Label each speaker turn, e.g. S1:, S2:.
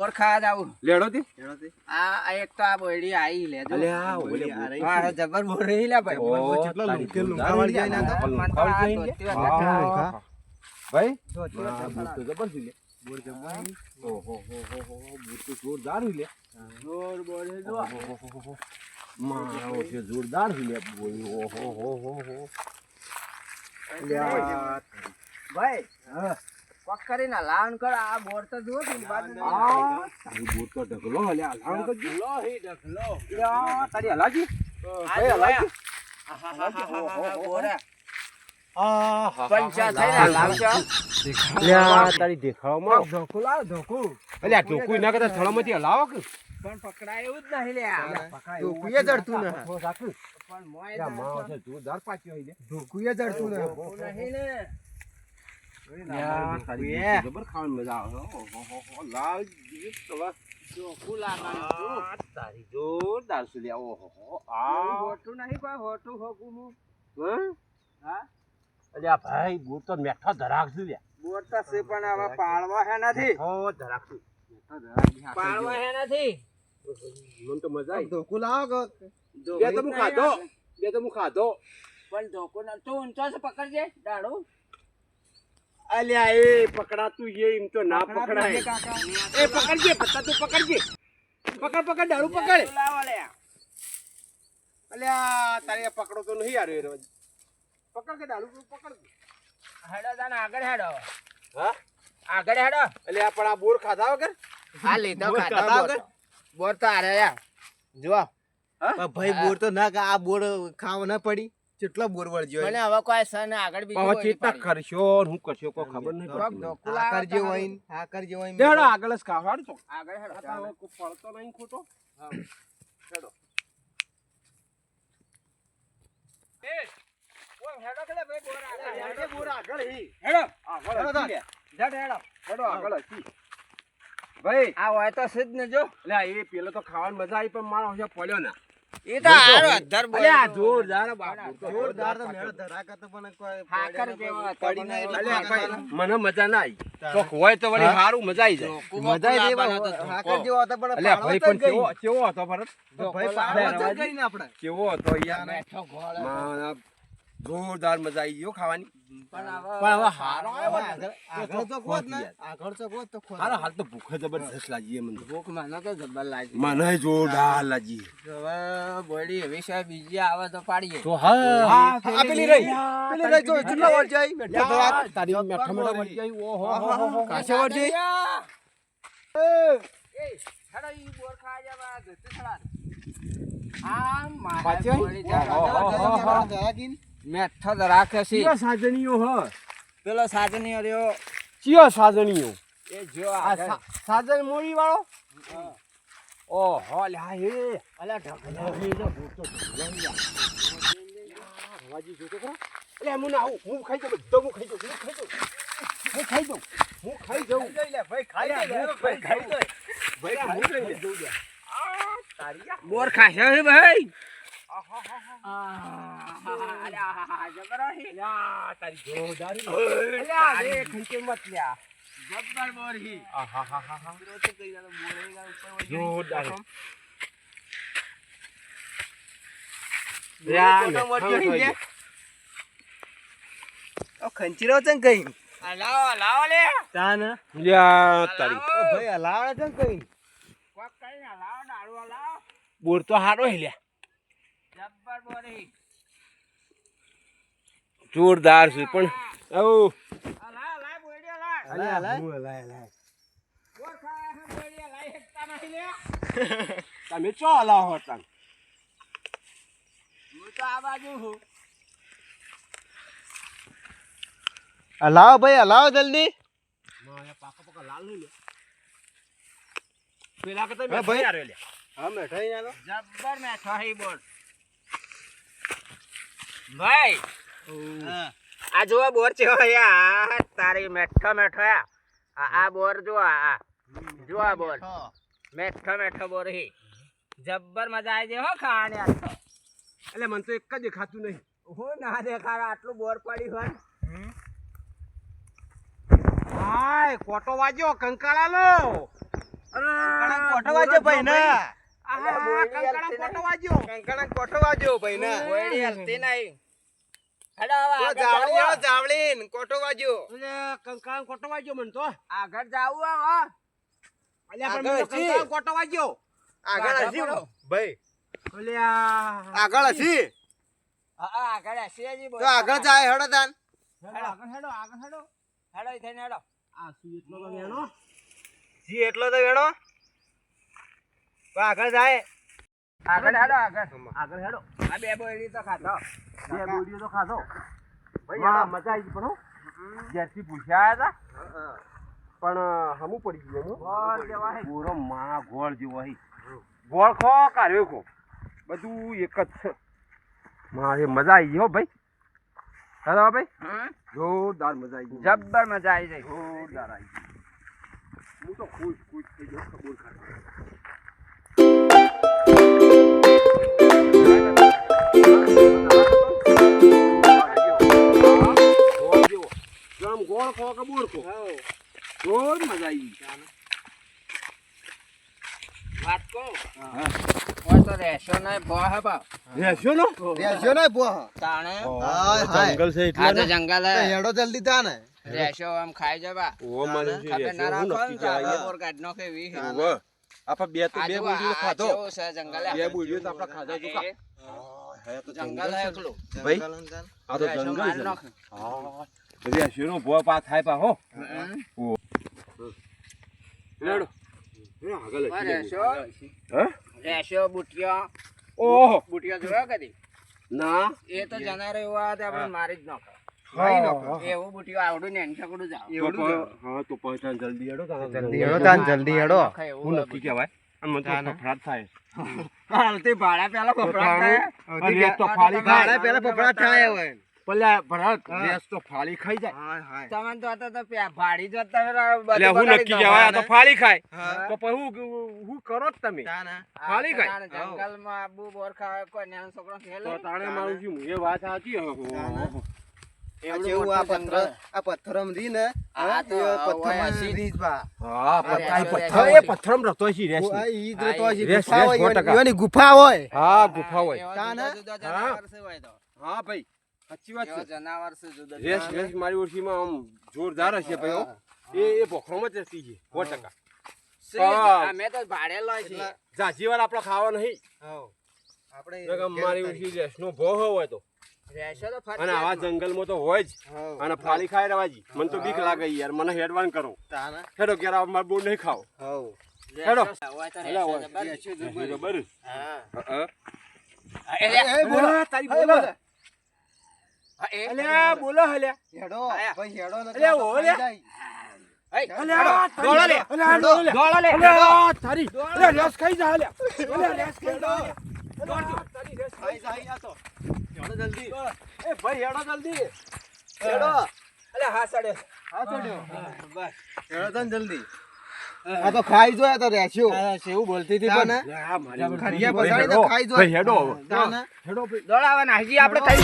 S1: બોર ખાવા જાવું
S2: લેડો થી
S1: આ આ એક તો આ બોયડી આઈ લે
S2: અલે આ ઓલે
S1: આ
S2: બોર.
S1: રહી. હા જબર બોર લે ભાઈ
S2: ઓ,
S1: બોર
S2: તારી
S1: જેટલો
S2: જોરદાર
S1: લુંકા વાળી
S2: લીધા
S1: જાય ના, તો આ
S2: લુંકા
S1: ધોતી
S2: વાળી
S1: વાળી
S2: જાય.
S1: જાય.
S2: ભાઈ
S1: ધોતી
S2: આ
S1: વાળી
S2: બોર તો જબર છે લે. ઓહો, હો, હો, હો, હો, બોર તો જોરદાર લે.
S1: જોર બોર જો.
S2: હો, હો, હો. મારો છે જોરદાર લે બોર. ઓહો, હો, હો, હો. અલ્યા,
S1: ભાઈ કોક કરીને લાવણ કર આ બોર તો જો તું બાજુ
S2: આ તારી બોર તો ઢગલો તારી હલાજી? ભાઈ, હલાજી?
S1: પંચા થઈને લાવશો
S2: અલ્યા, તારી દેખાવામાં.
S1: ધોકું લાવ ધોકું
S2: અલ્યા ઢોકું ના કરતા સ્થળમાંથી હલાવો કે?
S1: પણ પકડાય એવું જ નહીં
S2: જડતું ને.
S3: ને.
S1: નહીં ને
S2: અલ્યા, તારી બોર તો જબર ખાવાની મજા આવે તારી જોરદાર આ.
S1: નહીં કોઈ હોકું હું
S2: હા અલ્યા, ભાઈ બોર તો મેઠો ધરાક છે લે.
S1: બોર તો છે પણ હવે પાળવા હે નથી
S2: હો ધરાક છે.
S1: પાળવા હે નથી
S2: મને તો મજા આવી.
S3: ધોકું લાવો
S2: બે તો હું ખાધો બે તો હું ખાધો
S1: પણ ધોકો ન તું ઊંચો છે પકડજે દાડો
S2: અલ્યા એ પકડાતું એ એમ તો ના પકડાય. એ પકડજે પત્તા તું પકડજે. પકડ પકડ દારૂ પકડ. અલ્યા તારે પકડો તો નહીં યાર એ રોજ. પકડ કે દારૂ પકડ
S1: હેડો તાને આગળ હેડો.
S2: હા?
S1: આગળ હેડો.
S2: અલ્યા પણ આ બોર ખાધા વગર?
S1: હા લીધો
S2: બોર
S1: ખાધા.
S2: વગર?
S1: બોર તો આરે યા જો
S3: ભાઈ બોર તો ના કે આ બોર ખાવ ના પડી. કેટલો બોર વળજો
S1: મને હવે કોઈ સન આગળ બીજું
S2: હવે ચેતા કરશો ને હું કરશો કોઈ ખબર નહીં પડતી.
S3: આકર
S1: તો
S3: હોય આ કરજો હોય
S2: દેડો આગળ જ ખાવાડ તો.
S1: આગળ હેડો
S2: આ તો કોઈ ફળતો નહીં ખોટો.
S1: ઓય હેડો કે બે બોર આગળ. હેડો.
S2: બોર આગળ હી.
S1: હેડો.
S2: આગળ
S1: હેડો હેડો હેડો
S2: હેડો આગળ હી. ભાઈ
S1: આ હોય તો સિદ્ધ ને જો.
S2: લે એ પેલો તો ખાવાની મજા આવી પણ મારો હશે પડ્યો ના.
S1: એ તો હારો અધર બોર
S2: જોરદાર બાપુ
S3: જોરદાર તો
S2: પાક્યો.
S3: મેળ ધરાકા પણ કોઈ
S1: હાકર
S3: પડ્યો
S1: જેવો
S3: ના,
S1: હતો,
S3: પડી ના
S1: મને
S3: એટલે
S2: મજા ના આવી. તો હોય તો વળી સારું મજા આવી જાય.
S3: મજા આવી પણ હાકર જેવો હતો પણ
S2: અલ્યા ભાઈ પણ કેવો કેવો હતો ભરત
S3: ભાઈ પાડવા તો ને આપણે.
S2: કેવો હતો યાર
S1: બેઠો ઘોડો.
S2: જોરદાર મજા આવી ગયો ખાવાની
S1: પણ હવે
S2: હારો
S3: આગળ
S2: ને.
S3: આગળ તો કોત ને આગળ તો કોત તો
S2: હારો હાલ તો ભૂખ જબરજસ્ત લાગી મને.
S1: ભૂખ મને તો જબર લાગી
S2: મને જોરદાર લાગી
S1: હવે બોડી હવે સાહેબ બીજી આવે તો પાડીએ
S2: તો હા
S3: આ પેલી રહી પેલી રહી જો ચુલ્લા વળ જાય મેઠો તો આ
S2: તારી મેઠો મેઠો વળ જાય ઓ હો હો હો.
S3: કાશે વળ જાય
S1: એ હેડો ઈ બોર ખા જવા જતી થડા આ મારા? બોડી જા-
S2: ઓહો.
S3: ધરાકીને
S1: મેઠો તો રાખે છે.
S2: કયો સાજણીઓ હ.
S1: પેલો સાજણીઓ રહ્યો.
S2: કયો સાજણીઓ.
S1: એ જો
S2: આ સાજણ મોરી વાળો ઓહો લ્યા હે
S1: અલા ઢગલા
S2: હે જો ભૂતો વાજી જો. તો એટલે હું ના હું ખાઈ જાઉં બધો હું ખાઈ જાઉં હું ખાઈ જાઉં. હું ખાઈ જાઉં હું ખાઈ જાઉં.
S3: ભાઈ
S2: હું ખાઈ જાઉં. ભાઈ હું ખાઈ જાઉં. આ તારી આ.
S1: બોર ખાશે હે ભાઈ?
S3: ખંચીરો છે કઈ
S1: લાવો લાવો લે
S3: તાન
S2: લ્યા, તારી
S3: ભાઈ હલાવડે છે કઈ
S1: કોક કઈ લાવો દારૂ લાવો
S2: બોર તો હારો હે લ્યા. જોરદાર છે પણ. આવું. તમે ચો હલાવો હતા
S1: હું તો આ બાજુ હું.
S3: હલાવો ભાઈ હલાવો જલ્દી.
S2: પાકા પાકા લાલ નહીં પેલા કે
S3: તમે ભાઈ. હા મેઠાઈ જબર
S1: જબ્બર મેઠો હી બોર ભાઈ આ જો બોર છે યાર તારી મેઠો મેઠો આ આ બોર જો આ. જો આ બોર. મેઠો મેઠો બોર હી. જબ્બર મજા આવી જાય હો ખાવાની.
S2: એટલે મને તો એક જ દેખાતું નહીં.
S1: હું ના દેખાડ આટલું બોર પડી હોય
S2: હાય કોટો વાજ્યો કંકાળા લો અરે કોટો વાગ્યો
S3: ભાઈ ને.
S1: આગળ
S3: હસી. આગળ હસી ભાઈ.
S2: અલ્યા.
S3: આગળ જાય હેડો તાન.
S2: હેડો, આગળ હેડો આગળ હેડો.
S1: હેડો થઈને હેડો.
S2: આ શું એટલો તો વેણો?
S3: જી એટલો તો વેણો. આગળ જાય.
S1: આગળ હેડો આગળ.
S2: આગળ હેડો.
S1: આ બે બોયડી તો ખાધો.
S2: બે બોડીઓ તો ખાધો.
S3: ભાઈ
S2: મજા આવી પણ હો. પૂછ્યા હતા પણ હમું પડી ગયું.
S1: બોલ જેવા.
S2: પૂરો માં ગોળ જેવો હે. ગોળ ખો કાઢ્યો ખો. બધું એક જ છે. મારે મજા આવી ગઈ હો ભાઈ. હેલો ભાઈ. જોરદાર મજા આવી ગઈ.
S1: જબ્બર મજા આવી જાય
S2: જોરદાર આવી ગઈ. હું તો ખુશ ખુશ થઈ ગયો ખબર ખાતો ગોળ ગોળ ખો કે બોર ખો જોર મજા આવી
S1: વાત કહું હોય તો રહેશો નહીં ભો હે
S2: રહેશો નો
S3: બેસ્યો ને બોહ
S1: તાણે
S3: હાય
S2: છે
S1: આ તો જંગલ હે
S3: હેડો જલ્દી તા
S1: રહેશો આમ ખાઈ જવા
S2: ઓ મને
S1: ખબર ના રાખો ને. બોર કાઢ નાખે એવી હે.
S2: ઓવે. આપણે બે તો બે
S1: જુઓ,
S2: ખાધો
S1: જંગલ.
S2: બે બોડીઓ તો આપણે ખાધા જો કા.
S1: એ જંગલ હે એકલું.
S2: ભાઈ
S3: જંગલ ને તાન.
S2: આ તો જંગલ
S1: માર
S2: છે
S1: નાખે.
S2: હા. રેશીનો ભો પા થાય પા હો.
S1: હમ.
S2: લેડો એ આગળ
S1: આ
S2: હજી
S1: રહેશો
S2: હે?
S1: રહેશો બુટિયો.
S2: ઓહો.
S1: બુટિયો જોયો કદી?
S2: ના.
S1: એ તો જનાર એવા હતા આપણે મારી જ નાખે.
S2: જલ્દી હેડો
S3: જલ્દી હેડો
S2: હું તો
S3: તાને.
S2: ફફડાટ થાય.
S1: હાલતી ભાડા પેલા
S2: તો ફાળી
S3: ભાડા પેલા ફફડા થાય હવે.
S2: પેલા ભરત રેસ તો ફાળી ખાઈ જાય.
S3: હાય હાય.
S1: તમને તો હતા તો ભાડી જોત તમે
S2: એટલે હું નક્કી
S1: દો.
S2: તો ફાળી ખાય. તો પછી હું હું કરો જ તમે. ફાળી ખાય.
S1: જંગલમાં આબુ બોર કોઈ નાનો છોકરો ખેલે.
S2: તો તાણે મારું શું એ વાત સાચી? હે. ઓહો.
S3: આ
S1: એવડું
S3: જેવું આ
S1: મોટું
S3: પથ્થર આ પથ્થરમ રી ને
S1: આ તો
S3: એ પથ્થરમાં
S1: હસી.
S3: બા.
S2: હા પથ્થર પથ્થર એ પથ્થરમાં રતો છે રેસ
S3: આ ઈ જ
S1: હા,
S3: તો હજી
S2: રેસ,
S3: ગુફા હોય એની ગુફા હોય
S2: હા ગુફા હોય
S3: તાને?
S1: જુદા જુદા
S2: હા.
S1: જનાવર છે હોય તો.
S2: હા ભાઈ સાચી વાત છે
S1: જનાવર છે જુદા
S2: રેસ રેસ મારી ઓળખીમાં આમ જોરદાર હશે ભાઈ એ એ ભોખરોમાં જ રહેતી છે સો ટકા
S1: છે.
S2: હા.
S1: અમે તો ભાડે લઈ
S2: આપણે ખાવા નહીં.
S3: આપણે
S2: મારી ઓળખી રેસનો ભો હોય તો અને આવા જંગલમાં તો હોય જ. અને ફાળી ખાય રવાજી. મને તો બીક લાગે યાર. મને હેડવાન કરો. હેડો ઘેર આવ મારે બહુ નહીં ખાવ. હેડો.
S3: બોલો.
S2: હલ્યા
S3: હેડો. હેડો
S2: રેસ ખાઈ જા રેસ ખાઈ જા.
S3: જાય. જાય. હેડો. જલ્દી
S2: એ ભાઈ હેડો જલ્દી.
S3: હેડો.
S1: હા.
S3: હા તાન જલ્દી. આ તો ખાઈ જો તો રેસ્યો
S1: એવું બોલતી
S3: તાન?
S2: અલ્યા, મારી
S3: પસાડી તો ખાઈ જો
S2: હેડો. હેડો ભાઈ.
S1: દોડાવાના આપણે થઈ